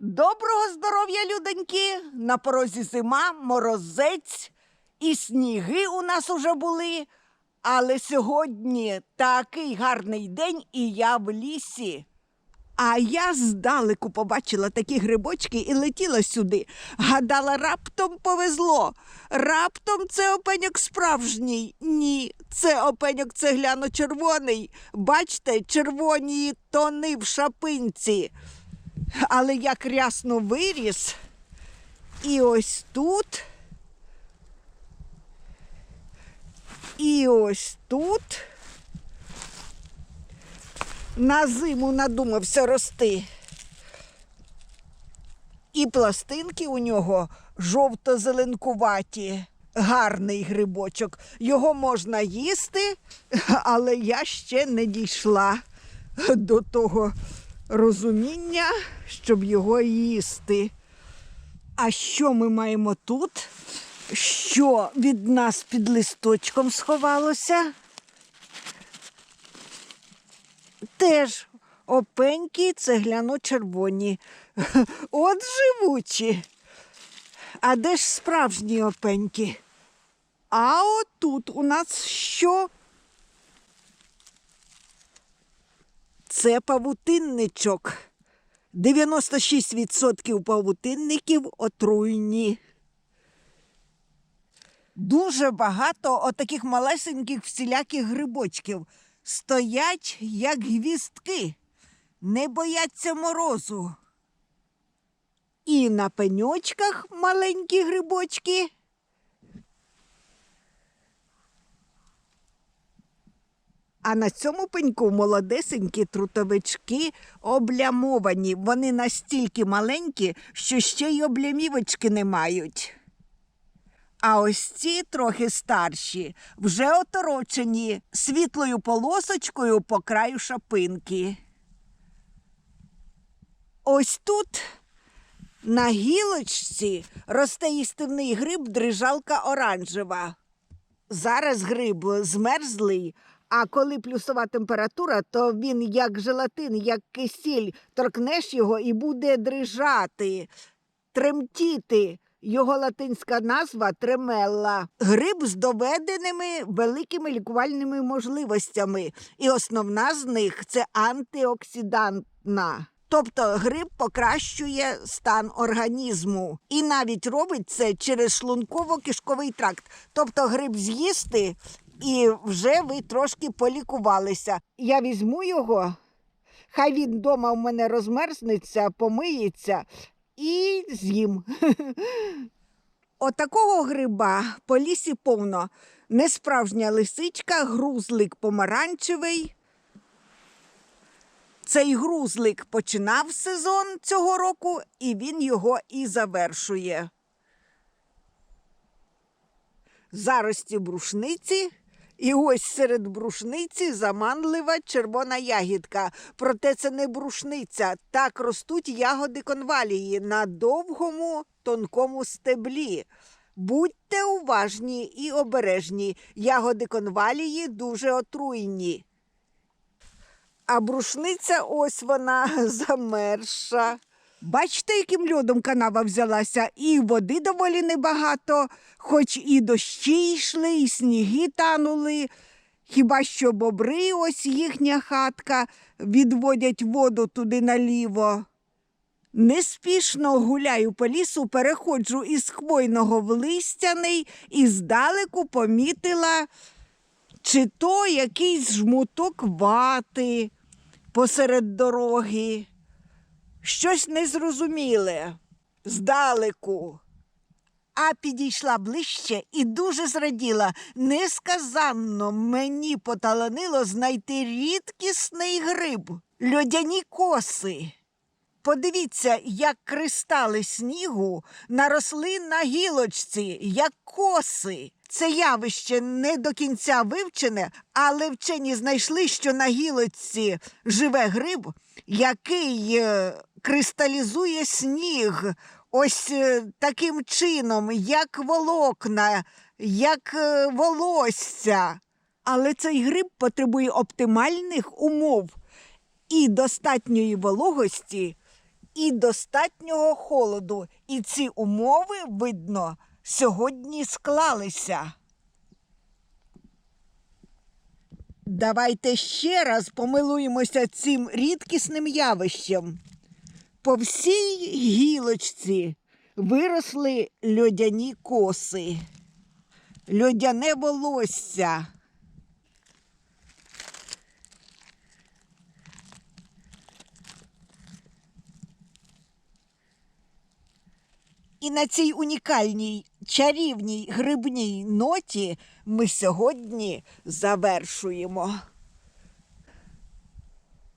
Доброго здоров'я, людоньки! На порозі зима, морозець і сніги у нас уже були. Але сьогодні такий гарний день, і я в лісі. А я здалеку побачила такі грибочки і летіла сюди. Гадала, раптом повезло. Раптом це опеньок справжній. Ні, це опеньок цегляно-червоний. Бачите, червоні тони в шапинці. Але як рясно виріс. І ось тут. І ось тут. На зиму надумався рости. І пластинки у нього жовто-зеленкуваті. Гарний грибочок. Його можна їсти, але я ще не дійшла до того розуміння, щоб його їсти. А що ми маємо тут? Що від нас під листочком сховалося? Теж опенькі цегляно-червоні. От живучі. А де ж справжні опеньки? А отут у нас що? Це павутинничок. 96% павутинників отруйні. Дуже багато отаких малесеньких всіляких грибочків стоять, як гвістки, не бояться морозу. І на пеньочках маленькі грибочки. А на цьому пеньку молодесенькі трутовички облямовані. Вони настільки маленькі, що ще й облямівочки не мають. А ось ці трохи старші, вже оторочені світлою полосочкою по краю шапинки. Ось тут на гілочці росте їстивний гриб дрижалка оранжева. Зараз гриб змерзлий, а коли плюсова температура, то він як желатин, як кисіль, торкнеш його і буде дрижати, тремтіти. Його латинська назва тремелла. Гриб з доведеними великими лікувальними можливостями. І основна з них це антиоксидантна. Тобто гриб покращує стан організму і навіть робить це через шлунково-кишковий тракт. Тобто гриб з'їсти і вже ви трошки полікувалися. Я візьму його, хай він вдома у мене розмерзнеться, помиється і з'їм. Отакого гриба по лісі повно. Несправжня лисичка, грузлик помаранчевий. Цей грузлик починав сезон цього року, і він його і завершує. Зарості брушниці. І ось серед брушниці заманлива червона ягідка. Проте це не брушниця. Так ростуть ягоди конвалії на довгому тонкому стеблі. Будьте уважні і обережні. Ягоди конвалії дуже отруйні. А брушниця ось вона замерша. Бачите, яким льодом канава взялася, і води доволі небагато, хоч і дощі йшли, і сніги танули. Хіба що бобри, ось їхня хатка, відводять воду туди наліво. Неспішно гуляю по лісу, переходжу із хвойного в листяний і здалеку помітила, чи то якийсь жмуток вати посеред дороги. Щось незрозуміле, здалеку. А підійшла ближче і дуже зраділа. Несказанно мені поталанило знайти рідкісний гриб, льодяні коси. Подивіться, як кристали снігу наросли на гілочці, як коси. Це явище не до кінця вивчене, але вчені знайшли, що на гілочці живе гриб, який е, кристалізує сніг. Ось е, таким чином, як волокна, як е, волосся. Але цей гриб потребує оптимальних умов і достатньої вологості, і достатнього холоду. І ці умови, видно, сьогодні склалися. Давайте ще раз помилуємося цим рідкісним явищем. По всій гілочці виросли льодяні коси, льодяне волосся. І на цій унікальній чарівній грибній ноті ми сьогодні завершуємо.